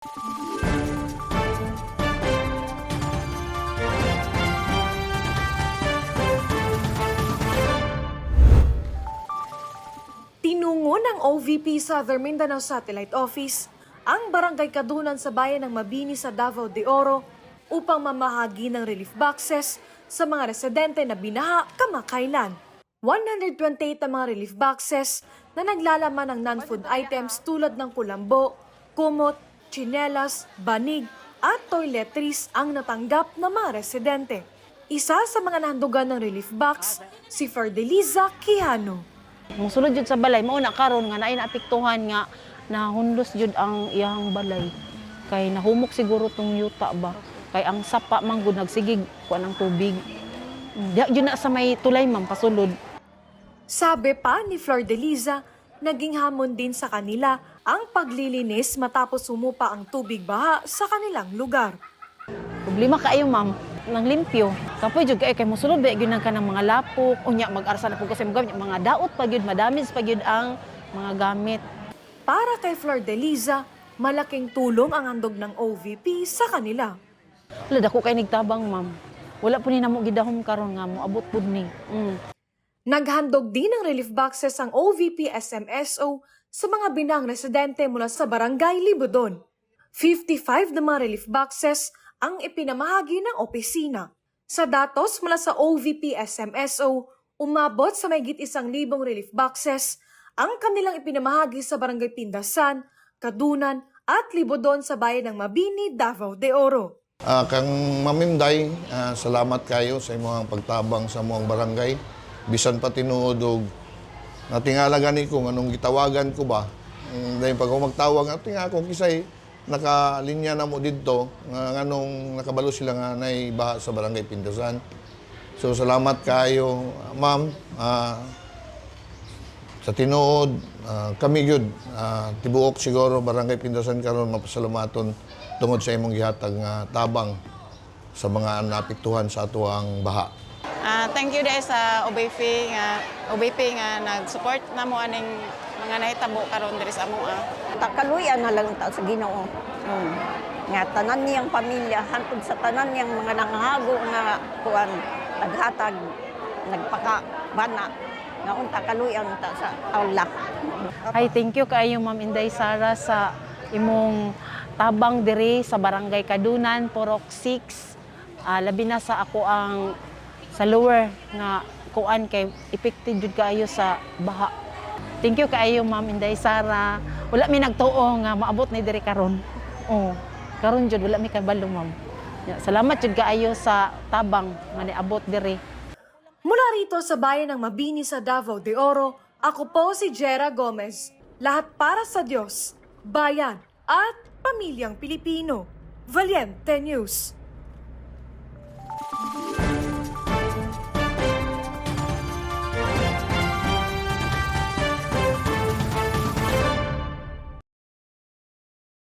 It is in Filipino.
Tinungo ng OVP Southern Mindanao Satellite Office ang barangay Kadunan sa bayan ng Mabini sa Davao de Oro upang mamahagi ng relief boxes sa mga residente na binaha kamakailan. 128 ang mga relief boxes na naglalaman ng non-food items tulad ng kulambo, kumot, tsinelas, banig at toiletries ang natanggap ng mga residente. Isa sa mga nahandugan ng relief box, si Ferdeliza Quijano. Musulod jud sa balay mao na karon nga naay naapektuhan nga nahunlos jud ang iyang balay. Kay nahumok siguro tong yuta ba. Kay ang sapa man gud nagsigig kuan ang tubig. Diya jud na sa may tulay man pasulod. Sabi pa ni Flor de Liza, naging hamon din sa kanila ang paglilinis matapos sumupa ang tubig baha sa kanilang lugar. Problema kaayo ma'am nang limpyo. Kapoy jud kay kay ba gyud nang kanang mga lapok unya mag-arsa na pud kasi mga mga daot pa gyud madamage pa gyud ang mga gamit. Para kay Flor de Liza, malaking tulong ang handog ng OVP sa kanila. Wala dako kay nigtabang ma'am. Wala po ni namo gidahom karon nga mo abot pud ni. Mm. Naghandog din ng relief boxes ang OVP SMSO sa mga binang residente mula sa barangay Libudon. 55 na mga relief boxes ang ipinamahagi ng opisina. Sa datos mula sa OVP SMSO, umabot sa mayigit isang libong relief boxes ang kanilang ipinamahagi sa barangay Pindasan, Kadunan at Libudon sa bayan ng Mabini, Davao de Oro. Ah, kang mamimday, ah, salamat kayo sa imong pagtabang sa mong barangay. Bisan pa tinuod og natingala gani ko anong gitawagan ko ba. Mm, dahil pag ako magtawag, ating ako kisay nakalinya na mo didto nga nganong nakabalo sila nga nay baha sa barangay Pindasan. So salamat kayo, ma'am. Ah, sa tinuod, ah, kami gyud ah, tibuok siguro barangay Pindasan karon mapasalamaton tungod sa imong gihatag nga tabang sa mga naapektuhan sa atuang baha. Ah, thank you dahil sa OBP nga OBP nga nag-support namo aning mga nahitabo karon diri sa amoa. Takaluyan na lang ta sa Ginoo. Mm. Nga tanan niyang pamilya hantod sa tanan niyang mga nanghago nga kuan naghatag nagpakabana nga unta kaluyan ta sa Allah. Ay, thank you kaayo Ma'am Inday Sara sa imong tabang diri sa Barangay Kadunan, Porok 6. Ah, labi na sa ako ang sa lower nga kuan kay effective jud kaayo sa baha. Thank you kaayo Ma'am Inday Sara. Wala mi nagtuo nga maabot ni diri karon. Oh, karon jud wala mi kabalo Ma'am. Salamat jud kaayo sa tabang nga niabot diri. Mula rito sa bayan ng Mabini sa Davao de Oro, ako po si Jera Gomez. Lahat para sa Diyos, bayan at pamilyang Pilipino. Valiente News.